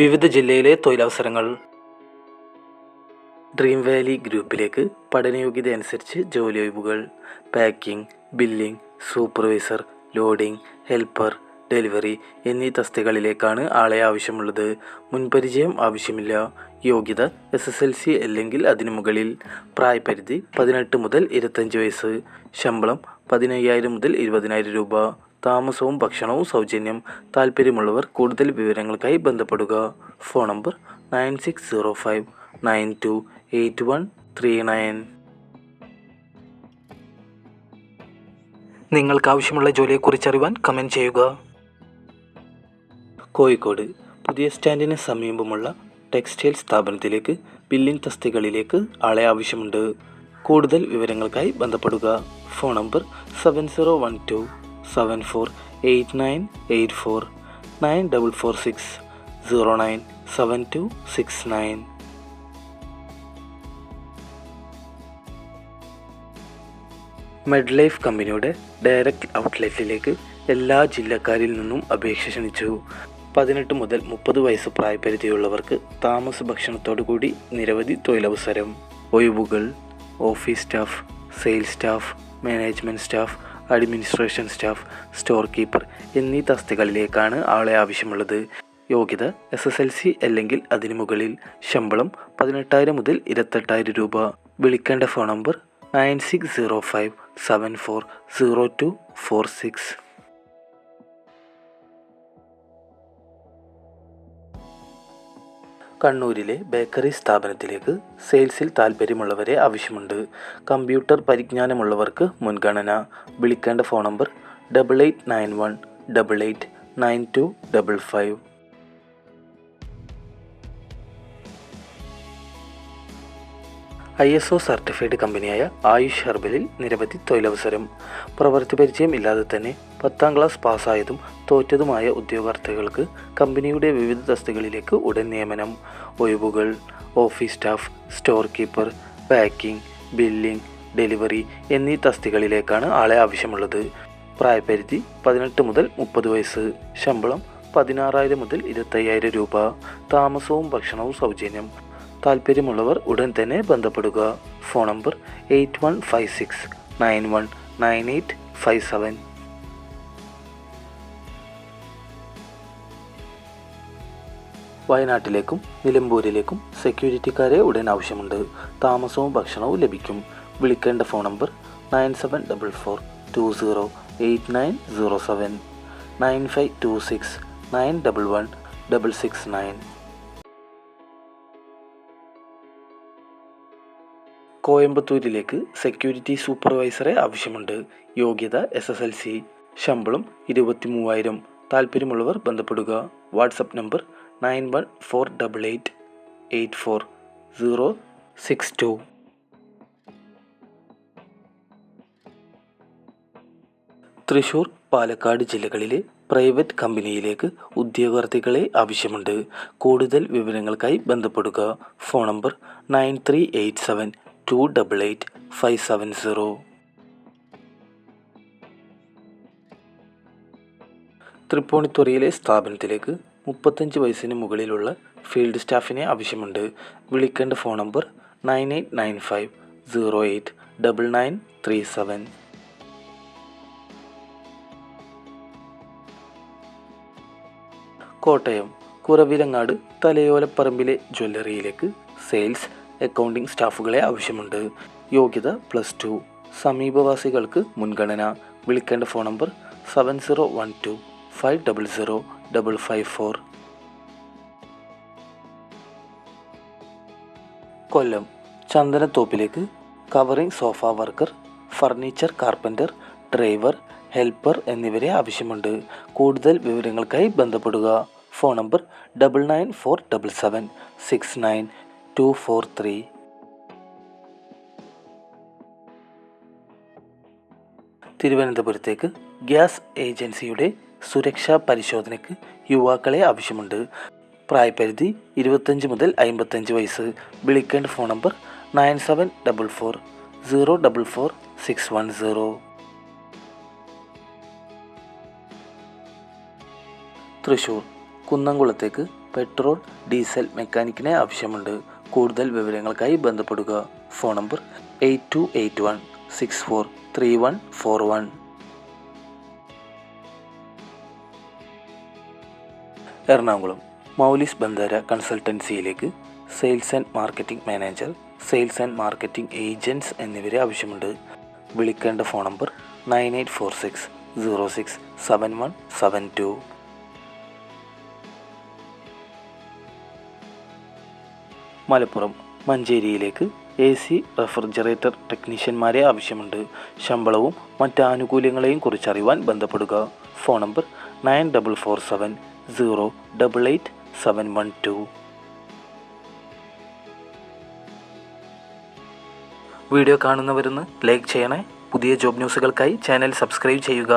വിവിധ ജില്ലയിലെ തൊഴിലവസരങ്ങൾ. ഡ്രീം വാലി ഗ്രൂപ്പിലേക്ക് പഠനയോഗ്യത അനുസരിച്ച് ജോലി ഒഴിവുകൾ packing billing supervisor loading helper delivery എന്നീ തസ്തികകളിലേക്കാണ് ആളെ ആവശ്യമുള്ളത്. മുൻപരിചയം ആവശ്യമില്ല. യോഗ്യത എസ് എസ് എൽ സി അല്ലെങ്കിൽ അതിനു മുകളിൽ. പ്രായപരിധി പതിനെട്ട് മുതൽ ഇരുപത്തഞ്ച് വയസ്സ്. ശമ്പളം പതിനയ്യായിരം മുതൽ ഇരുപതിനായിരം രൂപ. താമസവും ഭക്ഷണവും സൗജന്യം. താല്പര്യമുള്ളവർ കൂടുതൽ വിവരങ്ങൾക്കായി ബന്ധപ്പെടുക. Phone number nine six zero five nine two eight one three nine. നിങ്ങൾക്ക് ആവശ്യമുള്ള ജോലിയെക്കുറിച്ച് അറിയുവാൻ കമന്റ് ചെയ്യുക. കോഴിക്കോട് പുതിയ സ്റ്റാൻഡിന് സമീപമുള്ള ടെക്സ്റ്റൈൽ സ്ഥാപനത്തിലേക്ക് ബില്ലിംഗ് തസ്തികളിലേക്ക് ആളെ ആവശ്യമുണ്ട്. കൂടുതൽ വിവരങ്ങൾക്കായി ബന്ധപ്പെടുക. Phone number seven zero one two seven four eight nine eight four nine double four six zero nine seven two six nine med life കമ്പനിയുടെ ഡയറക്റ്റ് ഔട്ട്ലെറ്റിലേക്ക് എല്ലാ ജില്ലക്കാരിൽ നിന്നും അപേക്ഷ ക്ഷണിച്ചു. പതിനെട്ട് മുതൽ മുപ്പത് വയസ്സ് പ്രായപരിധിയുള്ളവർക്ക് താമസ ഭക്ഷണത്തോടു കൂടി നിരവധി തൊഴിലവസരം. ഒഴിവുകൾ office staff sales staff management staff administration staff store keeper എന്നീ തസ്തികളിലേക്കാണ് ആളെ ആവശ്യമുള്ളത്. യോഗ്യത എസ് എസ് എൽ സി അല്ലെങ്കിൽ അതിനു മുകളിൽ ശമ്പളം പതിനെട്ടായിരം മുതൽ ഇരുപത്തെട്ടായിരം രൂപ. വിളിക്കേണ്ട phone number nine six zero five seven four zero two four six കണ്ണൂരിലെ ബേക്കറി സ്ഥാപനത്തിലേക്ക് സെയിൽസിൽ താൽപ്പര്യമുള്ളവരെ ആവശ്യമുണ്ട്. കമ്പ്യൂട്ടർ പരിജ്ഞാനമുള്ളവർക്ക് മുൻഗണന. വിളിക്കേണ്ട phone number double eight nine one double eight nine two double five. I S O certified കമ്പനിയായ ആയുഷ് ഹെർബലിൽ നിരവധി തൊഴിലവസരം. പ്രവൃത്തി പരിചയം ഇല്ലാതെ തന്നെ പത്താം ക്ലാസ് പാസ്സായതും തോറ്റതുമായ ഉദ്യോഗാർത്ഥികൾക്ക് കമ്പനിയുടെ വിവിധ തസ്തികളിലേക്ക് ഉടൻ നിയമനം. ഒഴിവുകൾ office staff store keeper packing billing delivery എന്നീ തസ്തികളിലേക്കാണ് ആളെ ആവശ്യമുള്ളത്. പ്രായപരിധി പതിനെട്ട് മുതൽ മുപ്പത് വയസ്സ് ശമ്പളം പതിനാറായിരം മുതൽ ഇരുപത്തയ്യായിരം രൂപ താമസവും ഭക്ഷണവും സൗജന്യം. താല്പര്യമുള്ളവർ ഉടൻ തന്നെ ബന്ധപ്പെടുക. Phone number eight one five six nine one nine eight five seven. വയനാട്ടിലേക്കും നിലമ്പൂരിലേക്കും സെക്യൂരിറ്റിക്കാരെ ഉടൻ ആവശ്യമുണ്ട്. താമസവും ഭക്ഷണവും ലഭിക്കും. വിളിക്കേണ്ട phone number nine seven double four two zero eight nine zero seven. Nine five two six nine double one double six nine. കോയമ്പത്തൂരിലേക്ക് security സൂപ്പർവൈസറെ ആവശ്യമുണ്ട്. യോഗ്യത എസ് എസ് എൽ സി ശമ്പളം ഇരുപത്തി മൂവായിരം താല്പര്യമുള്ളവർ ബന്ധപ്പെടുക. WhatsApp number nine one four double eight eight four zero six two. Thrissur Palakkad ജില്ലകളിലെ private കമ്പനിയിലേക്ക് ഉദ്യോഗാർത്ഥികളെ ആവശ്യമുണ്ട്. കൂടുതൽ വിവരങ്ങൾക്കായി ബന്ധപ്പെടുക. Phone number nine three eight seven two double eight five seven zero തൃപ്പൂണിത്തുറയിലെ സ്ഥാപനത്തിലേക്ക് മുപ്പത്തഞ്ച് വയസ്സിന് മുകളിലുള്ള ഫീൽഡ് സ്റ്റാഫിനെ ആവശ്യമുണ്ട്. വിളിക്കേണ്ട phone number nine eight nine five zero eight double nine three seven. Kottayam Kuravilangad തലയോലപ്പറമ്പിലെ ജ്വല്ലറിയിലേക്ക് സെയിൽസ് അക്കൗണ്ടിംഗ് സ്റ്റാഫുകളെ ആവശ്യമുണ്ട്. യോഗ്യത പ്ലസ് ടു സമീപവാസികൾക്ക് മുൻഗണന. വിളിക്കേണ്ട phone number seven zero one two five double zero double five four Kollam. ചന്ദനത്തോപ്പിലേക്ക്. Covering sofa worker furniture carpenter driver helper എന്നിവരെ ആവശ്യമുണ്ട്. കൂടുതൽ വിവരങ്ങൾക്കായി ബന്ധപ്പെടുക. Phone number double nine four double seven six nine two four three തിരുവനന്തപുരത്തേക്ക് gas ഏജൻസിയുടെ സുരക്ഷാ പരിശോധനയ്ക്ക് യുവാക്കളെ ആവശ്യമുണ്ട്. പ്രായപരിധി ഇരുപത്തഞ്ച് മുതൽ അമ്പത്തഞ്ച് വയസ്സ്. വിളിക്കേണ്ട phone number nine seven double four zero double four six one zero. Thrissur കുന്നംകുളത്തേക്ക് petrol diesel മെക്കാനിക്കിനെ ആവശ്യമുണ്ട്. കൂടുതൽ വിവരങ്ങൾക്കായി ബന്ധപ്പെടുക. Phone number eight two eight one six four three one four one. Ernakulam മൗലിസ് ബന്ദാര കൺസൾട്ടൻസിയിലേക്ക് sales and marketing manager sales and marketing agents എന്നിവരെ ആവശ്യമുണ്ട്. വിളിക്കേണ്ട phone number nine eight four six zero six seven one seven two. Malappuram മഞ്ചേരിയിലേക്ക് A C refrigerator ടെക്നീഷ്യന്മാരെ ആവശ്യമുണ്ട്. ശമ്പളവും മറ്റ് ആനുകൂല്യങ്ങളെയും കുറിച്ചറിയുവാൻ ബന്ധപ്പെടുക. Phone number nine double four seven zero double eight seven one two. Video കാണുന്നവരെന്ന് like ചെയ്യണേ. പുതിയ ജോബ് ന്യൂസുകൾക്കായി ചാനൽ സബ്സ്ക്രൈബ് ചെയ്യുക.